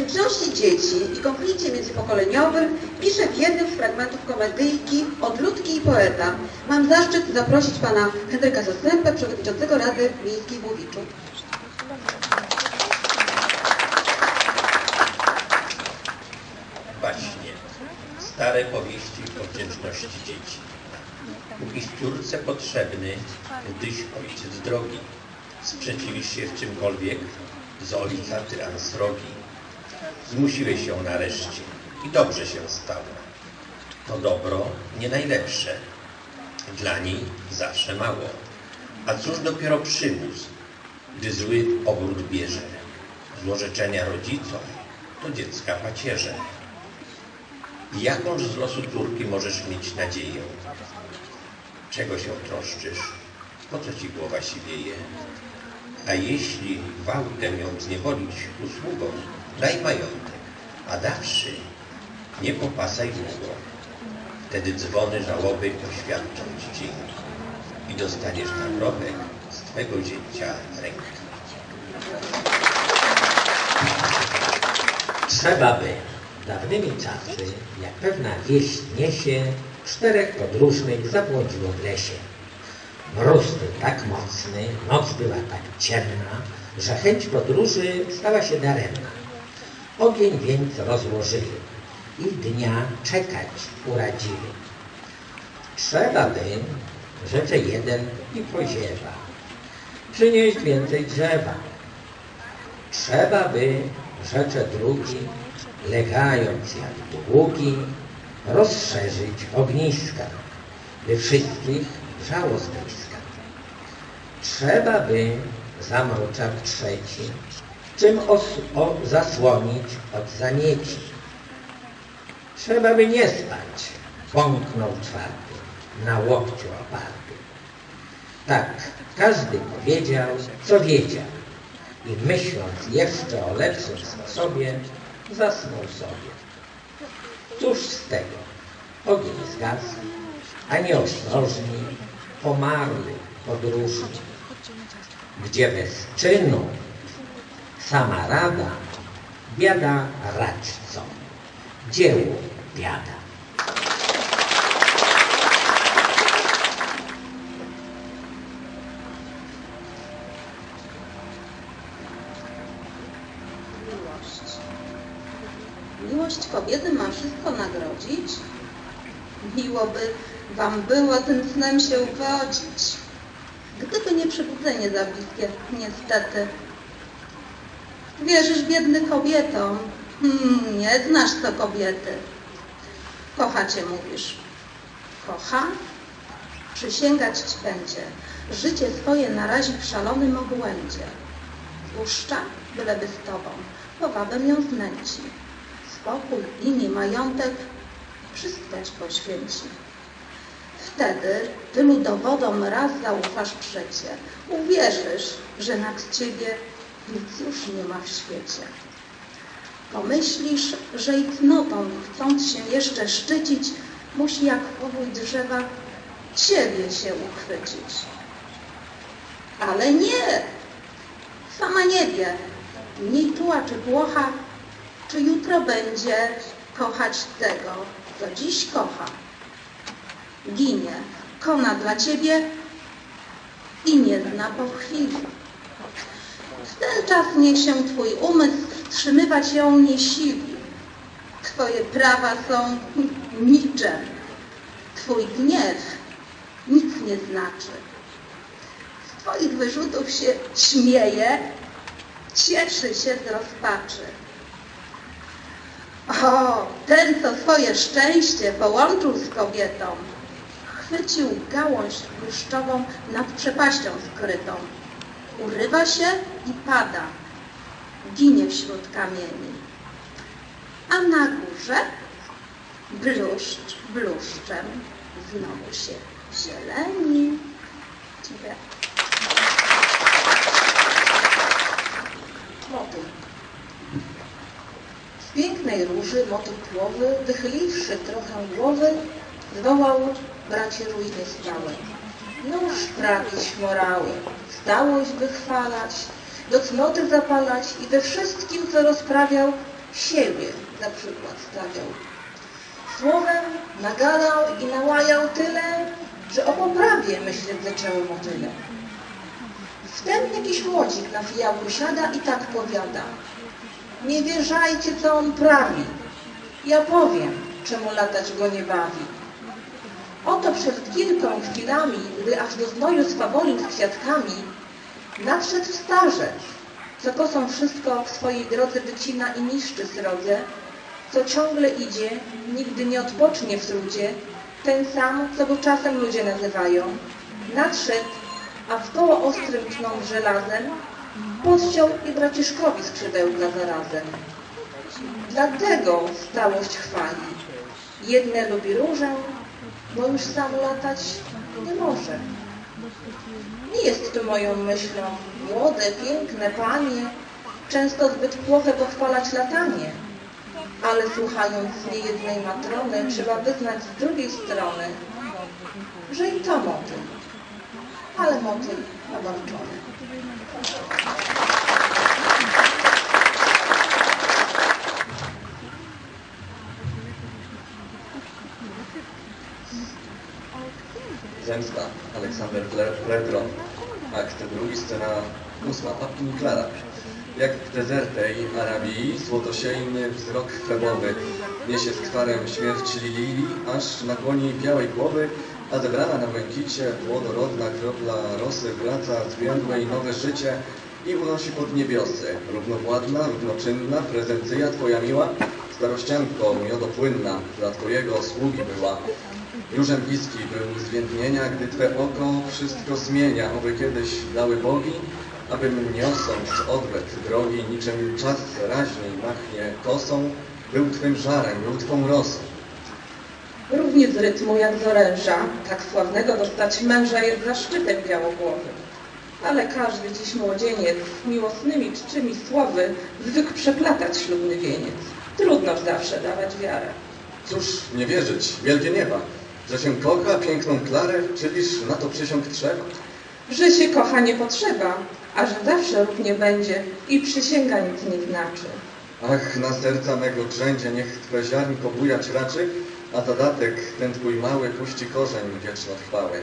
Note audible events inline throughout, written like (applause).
Wdzięczności dzieci i konflikcie międzypokoleniowym pisze w jednym z fragmentów komedyjki Odludki i poeta. Mam zaszczyt zaprosić pana Henryka Zastępę, przewodniczącego Rady Miejskiej w Łowiczu. Właśnie. Stare powieści o wdzięczności dzieci. Pichciurce potrzebny, gdyś ojciec drogi. Sprzeciwisz się w czymkolwiek, z ojca ty ansrogi. Zmusiłeś ją nareszcie i dobrze się stało. To dobro nie najlepsze. Dla niej zawsze mało. A cóż dopiero przymus, gdy zły obrót bierze. Złorzeczenia rodzicom to dziecka pacierze. Jakąż z losu córki możesz mieć nadzieję? Czego się troszczysz? Po co ci głowa siwieje? A jeśli gwałtem ją zniewolić usługą, daj majątek, a dawszy nie popasaj długo. Wtedy dzwony żałoby poświadczą ci i dostaniesz nagrobek z twego dziecię ręki. Trzeba by. Dawnymi czasy, jak pewna wieść niesie, czterech podróżnych zabłądziło w lesie. Mróz był tak mocny, noc była tak ciemna, że chęć podróży stała się daremna. Ogień więc rozłożyli i dnia czekać uradzili. Trzeba by, rzecze jeden i poziewa, przynieść więcej drzewa. Trzeba by, rzecze drugi, legając jak długi, rozszerzyć ogniska, by wszystkich wrzało z bliska. Trzeba by, zamruczał trzeci, czym zasłonić od zamieci. Trzeba by nie spać, bąknął czwarty, na łokciu oparty. Tak, każdy powiedział, co wiedział i myśląc jeszcze o lepszym sposobie, zasnął sobie. Cóż z tego? Ogień zgasł, a nieostrożni pomarli podróżni, gdzie bez czynu sama rada biada radźcom, dziełu biada. Miłość. Miłość kobiety ma wszystko nagrodzić? Miło by wam było tym snem się uwodzić. Gdyby nie przybudzenie za bliskie, niestety. Wierzysz biedny kobietom? Hmm, nie znasz co kobiety. Kocha cię, mówisz. Kocha? Przysięgać ci będzie. Życie swoje narazi w szalonym obłędzie. Puszcza, byleby z tobą, powabę ją znęci. Spokój, imię, majątek, wszystko ci poświęci. Wtedy tylu dowodom raz zaufasz przecie. Uwierzysz, że nad ciebie nic już nie ma w świecie. Pomyślisz, że i chcąc się jeszcze szczycić, musi jak powój drzewa ciebie się uchwycić. Ale nie! Sama nie wie, mniej tuła czy płocha, czy jutro będzie kochać tego, co dziś kocha. Ginie, kona dla ciebie i nie po chwili. Ten czas niech się twój umysł wstrzymywać ją nie sili. Twoje prawa są (laughs) niczem. Twój gniew nic nie znaczy. Z twoich wyrzutów się śmieje, cieszy się z rozpaczy. O, ten, co swoje szczęście połączył z kobietą, chwycił gałąź bluszczową nad przepaścią skrytą. Urywa się i pada, ginie wśród kamieni. A na górze bluszcz bluszczem znowu się zieleni. Dziękuję. Motyl. Z pięknej róży motyl płowy, wychyliwszy trochę głowy, zwołał bracie rójnie stałe. Nóż prawie śmorały, stałość wychwalać do cnoty zapalać i we wszystkim, co rozprawiał, siebie za przykład stawiał. Słowem nagadał i nałajał tyle, że o poprawie myśleć zaczęły motyle. Wtem jakiś młodzik na fijałku siada i tak powiada. Nie wierzajcie, co on prawi. Ja powiem, czemu latać go nie bawi. Oto przed kilką chwilami, gdy aż do znoju swawolił z kwiatkami, nadszedł starzec, co kosą wszystko w swojej drodze wycina i niszczy srodze, co ciągle idzie, nigdy nie odpocznie w trudzie, ten sam, co go czasem ludzie nazywają. Nadszedł, a w koło ostrym tnąc żelazem, podciął i braciszkowi skrzydełka zarazem. Dlatego stałość chwali. Jedne lubi różę, bo już sam latać nie może. Nie jest to moją myślą młode, piękne panie, często zbyt płoche pochwalać latanie. Ale słuchając niejednej matrony, trzeba wyznać z drugiej strony, że i to motyl, ale motyl nabarczony. Zemsta, Aleksander Pletro. Akt drugi, scena ósma, Papki Klara. Jak w dezertej Arabii, złotosiejny wzrok febowy niesie z kwarem śmierć Lili, aż na dłoni białej głowy, a zebrana na błękicie płodorodna kropla rosy wraca zwiędłe i nowe życie i unosi pod niebiosy. Równowładna, równoczynna, prezencyja Twoja miła, starościanko miodopłynna, dla Twojego sługi była. Różem bliski był zwiędnienia, gdy Twe oko wszystko zmienia, oby kiedyś dały bogi, abym niosąc odwet drogi, niczym czas raźniej machnie kosą, był Twym żarem, był Twą rosą. Równie z rytmu jak z oręża, tak sławnego dostać męża jest zaszczytem białogłowy. Ale każdy dziś młodzieniec miłosnymi czczymi słowy zwykł przeplatać ślubny wieniec. Trudno zawsze dawać wiarę. Cóż, nie wierzyć, wielkie nieba, że się kocha piękną Klarę, czyliż na to przysiąg trzeba. Że się kocha nie potrzeba, a że zawsze równie będzie i przysięga nic nie znaczy. Ach, na serca mego grzędzie niech Twe ziarnko bujać raczy, a dodatek ten Twój mały puści korzeń wieczno trwały.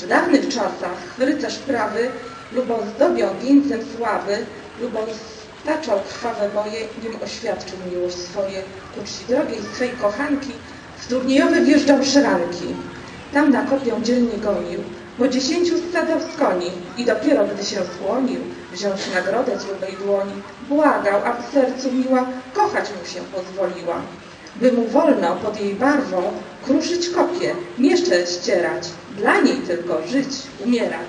W dawnych czasach rycerz prawy lubą zdobiał wieńcem sławy, lubą staczał krwawe boje, nim oświadczył miłość swoje ku czci drogiej swej kochanki, w turniejowe wjeżdżał szranki. Tam na kopią dzielnie gonił, bo dziesięciu stadał z koni i dopiero gdy się skłonił, wziąć nagrodę z lubej dłoni, błagał, aby sercu miła kochać mu się pozwoliła. By mu wolno pod jej barwą kruszyć kopie, mieszcze ścierać, dla niej tylko żyć, umierać.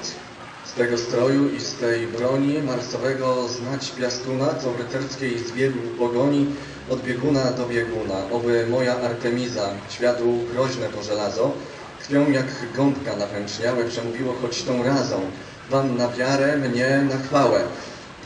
Z tego stroju i z tej broni marsowego znać piastuna, co w rycerskiej zbiegł pogoni od bieguna do bieguna. Oby moja Artemiza, światło groźne to żelazo, krwią jak gąbka napęczniałe przemówiło choć tą razą. Wam na wiarę, mnie na chwałę.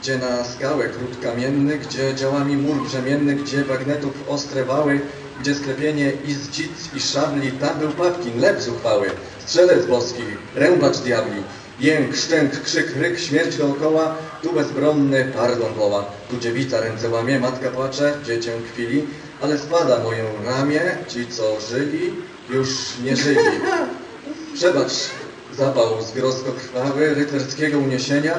Gdzie na skałę krót kamienny, gdzie działami mur brzemienny, gdzie bagnetów ostre wały, gdzie sklepienie i z dzic i szabli, tam był Papkin, lep zuchwały, strzelec boski, rębacz diabli, Jęk, szczęk, krzyk, ryk, śmierć dookoła, tu bezbronny pardon woła. Tu dziewica ręce łamie, matka płacze, dziecię kwili, ale spada moje ramię, ci co żyli, już nie żyli. (laughs) Przebacz zapał zgrozko krwawy, rycerskiego uniesienia,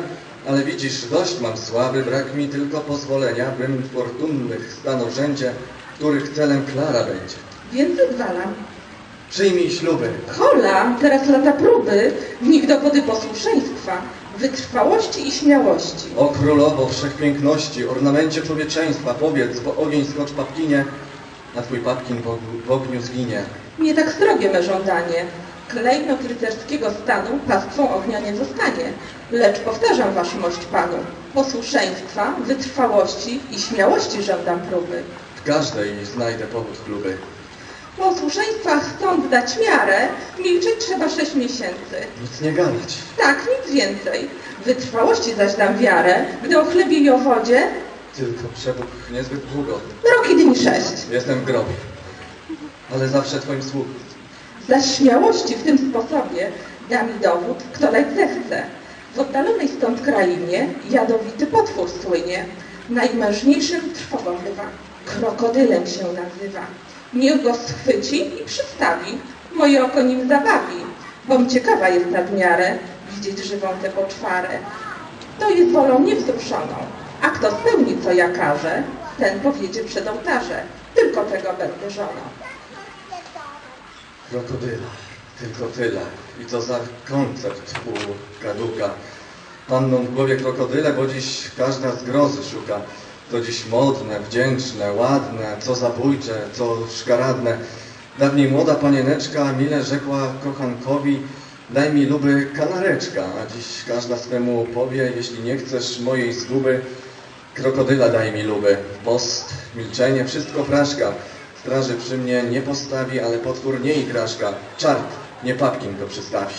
ale widzisz, dość mam sławy, brak mi tylko pozwolenia, bym fortunnych stanął rzędzie, których celem Klara będzie. Więc zwalam. Przyjmij śluby, Hola, teraz lata próby, w nich dowody posłuszeństwa, wytrwałości i śmiałości. O królowo wszechpiękności, ornamencie człowieczeństwa, powiedz, bo ogień skocz papkinie, a twój papkin w, ogniu- zginie. Nie tak srogie me żądanie. Klejnot rycerskiego stanu pastwą ognia nie zostanie. Lecz powtarzam wasz mość panu. Posłuszeństwa, wytrwałości i śmiałości żądam próby. W każdej znajdę powód chluby. Posłuszeństwa chcąc dać miarę, milczeć trzeba sześć miesięcy. Nic nie gadać. Tak, nic więcej. Wytrwałości zaś dam wiarę, gdy o chlebie i o wodzie Tylko przebuch niezbyt długo. rok i dni sześć. Jestem w grobie. Ale zawsze twoim sługą. Zaś śmiałości w tym sposobie da mi dowód, kto dać zechce. W oddalonej stąd krainie jadowity potwór słynie. Najmężniejszym trwogą bywa. Krokodylem się nazywa. Niech go schwyci i przystawi. Moje oko nim zabawi. Bom ciekawa jest nad miarę widzieć żywą tę poczwarę. To jest wolą niewzruszoną. A kto spełni, co ja każę, ten powiedzie przed ołtarze. Tylko tego będę żoną. Krokodyla, tylko tyle. I to za koncept u Kaduka. Panną w głowie krokodyle, bo dziś każda z grozy szuka. To dziś modne, wdzięczne, ładne, co zabójcze, co szkaradne. Dawniej młoda panieneczka mile rzekła kochankowi, daj mi luby kanareczka, a dziś każda swemu powie, jeśli nie chcesz mojej zguby, krokodyla daj mi luby. Post, milczenie, wszystko fraszka. Straży przy mnie nie postawi, ale potwór nie igraszka. Czart, nie papkin go przystawi.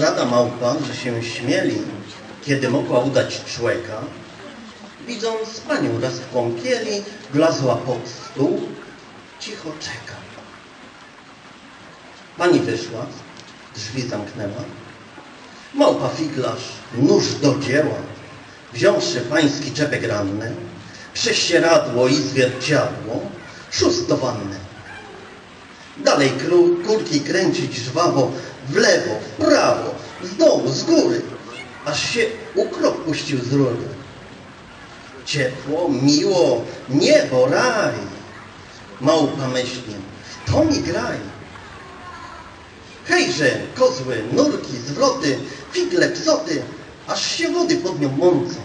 Rada małpa, że się śmieli, kiedy mogła udać człeka, widząc panią raz w kąpieli, wlazła pod stół, cicho czeka. Pani wyszła, drzwi zamknęła. Małpa figlarz, nóż do dzieła, wziąwszy pański czepek ranny, prześcieradło i zwierciadło, szóst do wanny. Dalej kurki kręcić żwawo, w lewo, w prawo, z dołu, z góry, aż się ukrop puścił z rury. Ciepło, miło, niebo, raj. Małpa myśli, to mi graj. Hejże, kozły, nurki, zwroty, figle, psoty, aż się wody pod nią mącą.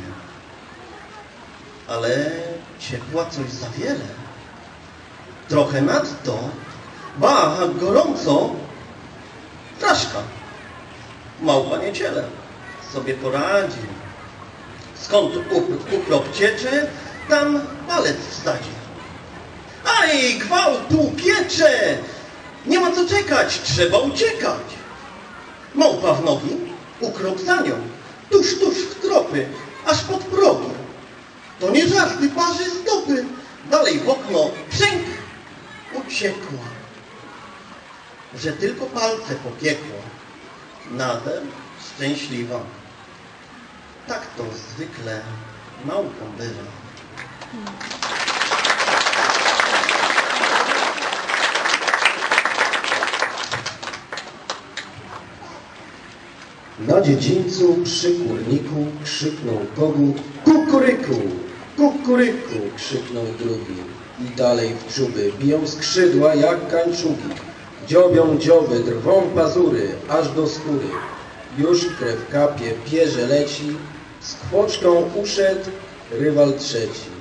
Ale ciepła coś za wiele. Trochę nadto, ba, gorąco, Traszka. Małpa nie ciele. Sobie poradzi. Skąd up- ukrop ciecze, tam palec wsadzi. Aj, gwałtu, piecze! Nie ma co czekać, trzeba uciekać. Małpa w nogi, ukrop za nią. Tuż, tuż w tropy, aż pod progi. To nie żarty, parzy stopy. Dalej w okno, przęk, uciekła że tylko palce popiekło, nader szczęśliwa. Tak to zwykle małpą bywa. Na dziedzińcu przy kurniku krzyknął kogut Kukuryku! Kukuryku! krzyknął drugi. I dalej w czuby biją skrzydła jak kańczugi. Dziobią dzioby, drwą pazury, aż do skóry. Już krew kapie, pierze leci, z kwoczką uszedł rywal trzeci.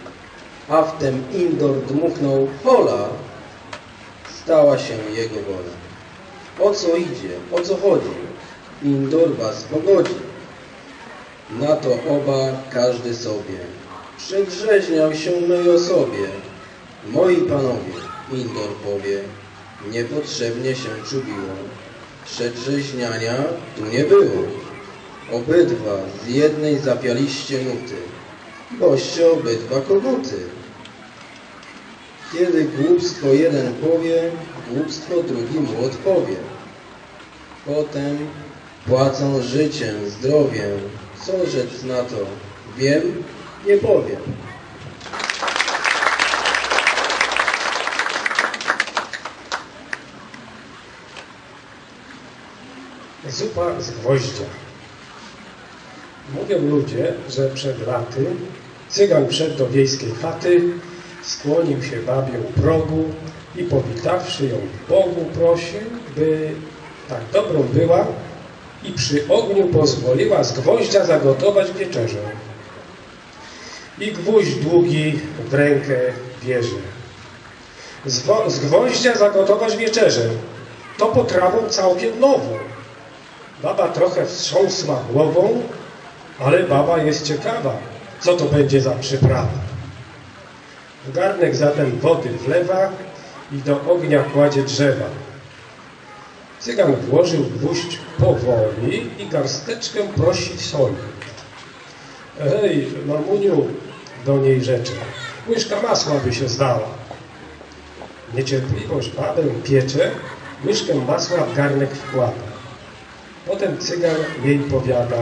A wtem Indor dmuchnął hola, stała się jego wola. O co idzie, o co chodzi? Indor was pogodzi. Na to oba każdy sobie. Przedrzeźniał się mej osobie. Moi panowie, Indor powie, niepotrzebnie się czubiło. Przedrzeźniania tu nie było. Obydwa z jednej zapialiście nuty, boście obydwa koguty. Kiedy głupstwo jeden powie, głupstwo drugi mu odpowie. Potem płacą życiem, zdrowiem. Co rzec na to? Wiem, nie powiem. Zupa z gwoździa. Mówią ludzie, że przed laty cygan wszedł do wiejskiej chaty, skłonił się babie u progu i powitawszy ją Bogu prosił, by tak dobrą była i przy ogniu pozwoliła z gwoździa zagotować wieczerzę. I gwóźdź długi w rękę bierze. Z, z gwoździa zagotować wieczerzę. To potrawą całkiem nową. Baba trochę wstrząsła głową, ale baba jest ciekawa, co to będzie za przyprawa. Garnek zatem wody wlewa i do ognia kładzie drzewa. Cygan włożył gwóźdź powoli i garsteczkę prosi soli. Hej, mamuniu, do niej rzecze, łyżka masła by się zdała. Niecierpliwość babę piecze, łyżkę masła w garnek wkłada. Potem cygan jej powiada,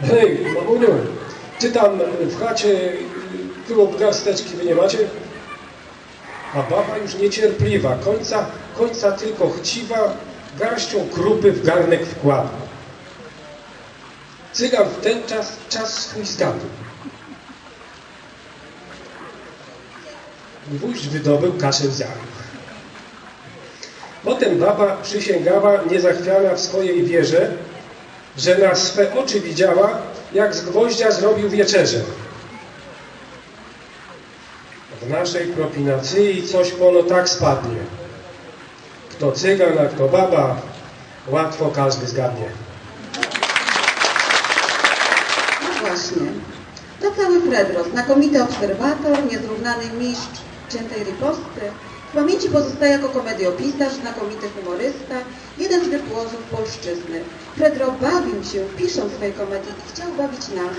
hej, mamuniu, ty tam w chacie klub garsteczki wy nie macie? A baba już niecierpliwa, końca, końca tylko chciwa, garścią krupy w garnek wkłada. Cygan w ten czas, czas swój zgadł. Gwóźdź wydobył, kaszę zjadł. Potem baba przysięgała, niezachwiana w swojej wierze, że na swe oczy widziała, jak z gwoździa zrobił wieczerzę. W naszej propinacji coś pono tak spadnie. Kto cygan, a kto baba, łatwo każdy zgadnie. No właśnie. To cały Fredro, znakomity obserwator, niezrównany mistrz ciętej riposty. W pamięci pozostaje jako komediopisarz, znakomity humorysta, jeden z wirtuozów polszczyzny. Fredro bawił się pisząc swojej komedii i chciał bawić nas.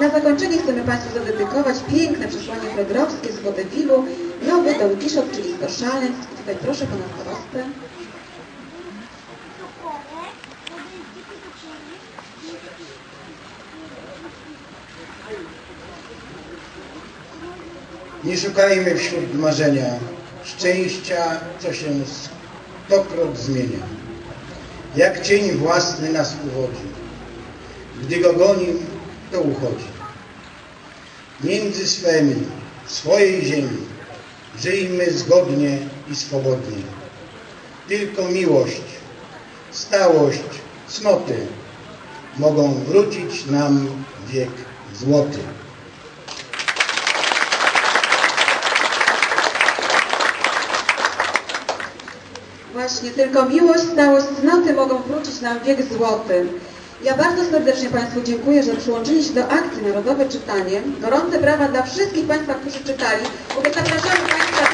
Na zakończenie chcemy Państwu zadedykować piękne przesłanie fredrowskie z wodewilu, nowy Don Kiszot, czyli sto szaleństw. I tutaj proszę Pana starostę. Nie szukajmy wśród marzenia szczęścia, co się stokroć zmienia. Jak cień własny nas uwodzi. Gdy go goni, to uchodzi. Między swymi, w swojej ziemi, żyjmy zgodnie i swobodnie. Tylko miłość, stałość, cnoty mogą wrócić nam wiek złoty. Właśnie, tylko miłość, stałość, cnoty mogą wrócić nam wiek złoty. Ja bardzo serdecznie Państwu dziękuję, że przyłączyli się do akcji Narodowe Czytanie. Gorące brawa dla wszystkich Państwa, którzy czytali, zapraszamy Państwa.